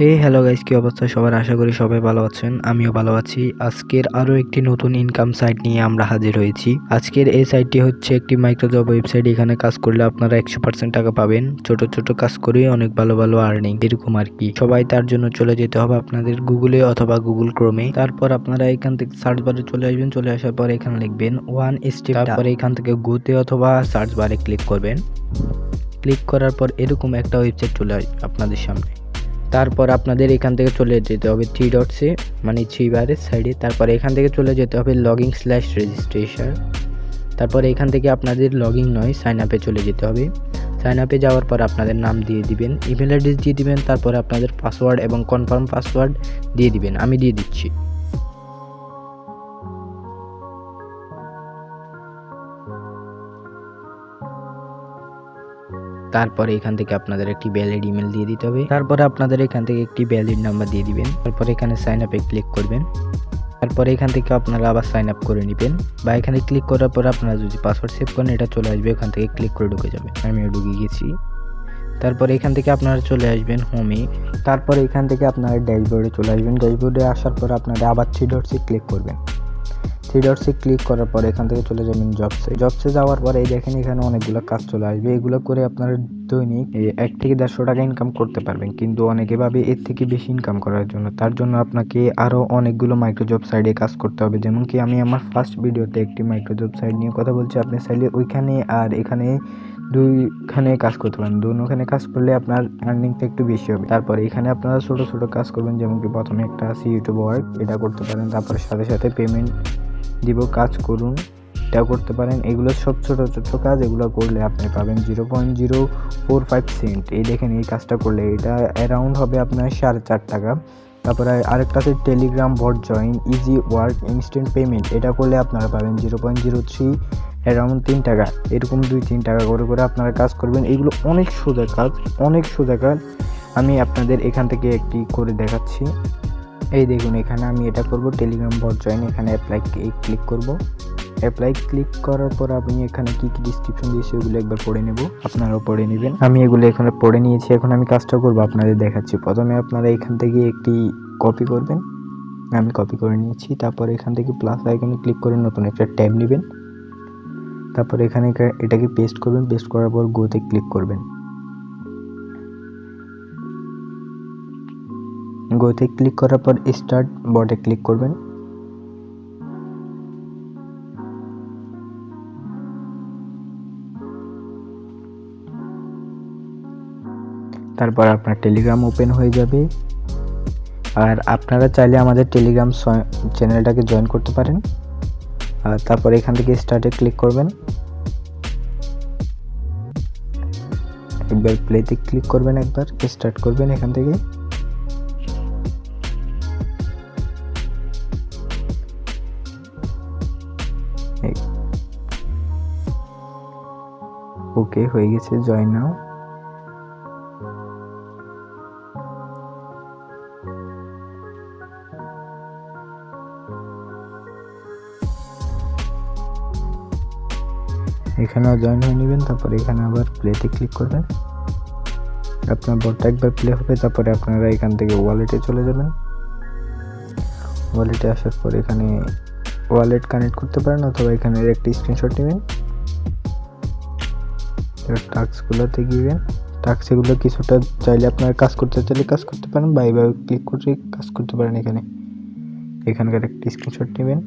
হে hello guys কি অবস্থা? সবার আশা করি সবাই ভালো আছেন। আমিও ভালো আছি। আজকের আরও একটি নতুন ইনকাম সাইট নিয়ে আমরা হাজির হয়েছি। আজকের এই সাইটটি হচ্ছে একটি মাইক্রোজব ওয়েবসাইট এখানে কাজ করলে আপনারা একশো পার্সেন্ট টাকা পাবেন। ছোট ছোট কাজ করে অনেক ভালো ভালো আর্নিং এরকম আর কি। সবাই তার জন্য চলে যেতে হবে আপনাদের গুগলে অথবা গুগল ক্রোমে তারপর আপনারা এখান থেকে সার্চ বারে চলে আসবেন। চলে আসার পর এখানে লিখবেন ওয়ান স্টেপ তারপরে এখান থেকে গোতে অথবা সার্চ বারে ক্লিক করবেন। ক্লিক করার পর এরকম একটা ওয়েবসাইট চলে আসবে আপনাদের সামনে। তারপর আপনাদের এখান থেকে চলে যেতে হবে থ্রি ডটসে মানে থ্রি বারের সাইডে তারপর এখান থেকে চলে যেতে হবে লগ ইন স্ল্যাশ রেজিস্ট্রেশন তারপর এখান থেকে আপনাদের লগিং নয় সাইন আপে চলে যেতে হবে। সাইন আপে যাওয়ার পর আপনাদের নাম দিয়ে দিবেন ইমেল অ্যাড্রেস দিয়ে দিবেন, তারপরে আপনাদের পাসওয়ার্ড এবং কনফার্ম পাসওয়ার্ড দিয়ে দিবেন। আমি দিয়ে দিচ্ছি। তারপরে এখান থেকে আপনাদের একটি ভ্যালিড ইমেল দিয়ে দিতে হবে। তারপরে আপনাদের এখান থেকে একটি ভ্যালিড নাম্বার দিয়ে দিবেন। তারপরে এখানে সাইন আপে ক্লিক করবেন। তারপরে এখান থেকে আপনারা আবার সাইন আপ করে নেবেন। বা এখানে ক্লিক করার পর আপনারা যদি পাসওয়ার্ড সেভ করেন, এটা চলে আসবে, এখান থেকে ক্লিক করে ঢুকে যাবে আমিও ঢুকে গেছি। তারপরে এখান থেকে আপনারা চলে আসবেন হোমে তারপরে এখান থেকে আপনারা ড্যাশবোর্ডে চলে আসবেন। ড্যাশবোর্ডে আসার পর আপনারা আবার থ্রি ডটসে ক্লিক করবেন। থ্রি ডটসে ক্লিক করার পর এখান থেকে চলে যাবেন জবসে জবসে যাওয়ার পরে এই দেখেন এখানে অনেকগুলো কাজ চলে আসবে। এগুলো করে আপনারা দৈনিক এক থেকে দেড়শো টাকা ইনকাম করতে পারবেন। কিন্তু অনেকে ভাবে এর থেকে বেশি ইনকাম করার জন্য। তার জন্য আপনাকে আরও অনেকগুলো মাইক্রোজব সাইডে কাজ করতে হবে। যেমন কি আমি আমার ফার্স্ট ভিডিওতে একটি মাইক্রোজব সাইড নিয়ে কথা বলছি। আপনি চাইলে ওইখানে আর এখানে দুইখানে কাজ করতে পারেন। দুখানে কাজ করলে আপনার আর্নিংটা একটু বেশি হবে। তারপরে এখানে আপনারা ছোট ছোট কাজ করবেন। যেমন কি প্রথমে একটা আছে ইউটিউব ওয়ার্ক এটা করতে পারেন। তারপরে সাথে সাথে পেমেন্ট দিব। কাজ করুন। এটাও করতে পারেন। এগুলো সব ছোট ছোট কাজ। এগুলো করলে আপনি পাবেন zero point zero four five cent এই দেখেন, এই কাজটা করলে এটা অ্যারাউন্ড হবে আপনার সাড়ে চার টাকা। তারপরে আরেকটা আছে Telegram bot join easy work instant payment এটা করলে আপনারা পাবেন zero point zero three around তিন টাকা। এরকম দুই, তিন টাকা করে করে আপনারা কাজ করবেন। এগুলো অনেক সোজা কাজ, অনেক সোজা কাজ। আমি আপনাদের এখান থেকে একটি করে দেখাচ্ছি। এই দেখুন, এখানে আমি এটা করব টেলিগ্রাম বট জয়েন এখানে অ্যাপ্লাই ক্লিক করব। অ্যাপ্লাই ক্লিক করার পর আমি এখানে কি কি ডিসক্রিপশন দিয়েছি ওগুলো একবার পড়ে নেব। আপনারাও পড়ে নেবেন। আমি এগুলো এখানে পড়ে নিয়েছি। এখন আমি কাজটা করব আপনাদের দেখাচ্ছি। প্রথমে আপনারা এখান থেকে একটি কপি করবেন। আমি কপি করে নিয়েছি। তারপর এখান থেকে প্লাস আইকনে ক্লিক করে নতুন একটা ট্যাব নেবেন। তারপর এখানে এটাকে পেস্ট করবেন। পেস্ট করার পর গোতে ক্লিক করবেন। গোতে ক্লিক করার পর স্টার্ট বটে ক্লিক করবেন। তারপর আপনার টেলিগ্রাম ওপেন হয়ে যাবে। আর আপনারা চাইলে আমাদের টেলিগ্রাম চ্যানেলটাকে জয়েন করতে পারেন। আর তারপর এখান থেকে স্টার্টে ক্লিক করবেন। একবার প্লেতে ক্লিক করবেন একবার স্টার্ট করবেন এখান থেকে। ওকে হয়ে গেছে জয়েন নাও এখানেও জয়েন হয়ে নেবেন, তারপরে এখানে আবার প্লেতে ক্লিক করবেন। আপনার বটটা একবার প্লে হবে, তারপরে আপনারা এখান থেকে ওয়ালেটে চলে যাবেন। ওয়ালেটে আসার পর এখানে ওয়ালেট কানেক্ট করতে পারেন, অথবা এখানে একটি স্ক্রিনশট নেবেন। টাস্কগুলোতে গিয়েবেন টাস্কগুলো কিছুটা চাইলে আপনার কাজ করতে চাইলে কাজ করতে পারেন, বা এইভাবে ক্লিক করে কাজ করতে পারেন এখানে। এখানকার একটি স্ক্রিনশট নেবেন।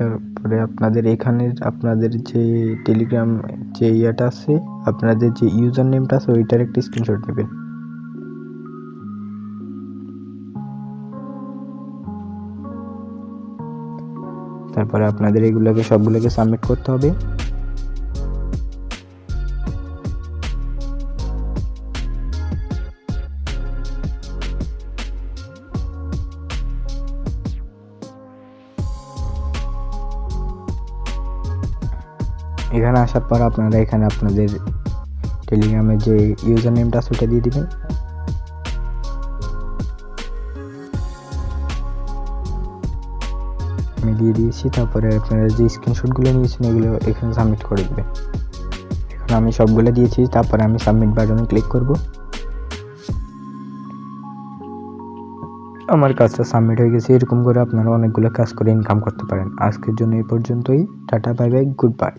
তারপরে আপনাদের এখানের আপনাদের যে টেলিগ্রাম যে ইয়াটা আছে, আপনাদের যে ইউজার নেমটা আছে, ওইটার একটা স্ক্রিনশট নেবেন। তারপরে আপনাদের এগুলোকে, সবগুলোকে সাবমিট করতে হবে। এখানে আসার পর আপনারা এখানে আপনাদের টেলিগ্রামের যে ইউজার নেমটা আছে ওটা দিয়ে দিবেন। আমি দিয়ে দিয়েছি, তারপরে আপনারা যে স্ক্রিনশটগুলো নিয়েছেন, এগুলো এখানে সাবমিট করে দেবেন। এখন আমি সবগুলো দিয়েছি, তারপরে আমি সাবমিট বাটনে ক্লিক করব। আমার কাজটা সাবমিট হয়ে গেছে, এরকম করে আপনারা অনেকগুলো কাজ করে ইনকাম করতে পারেন। আজকের জন্য এই পর্যন্তই। Tata bye bye good bye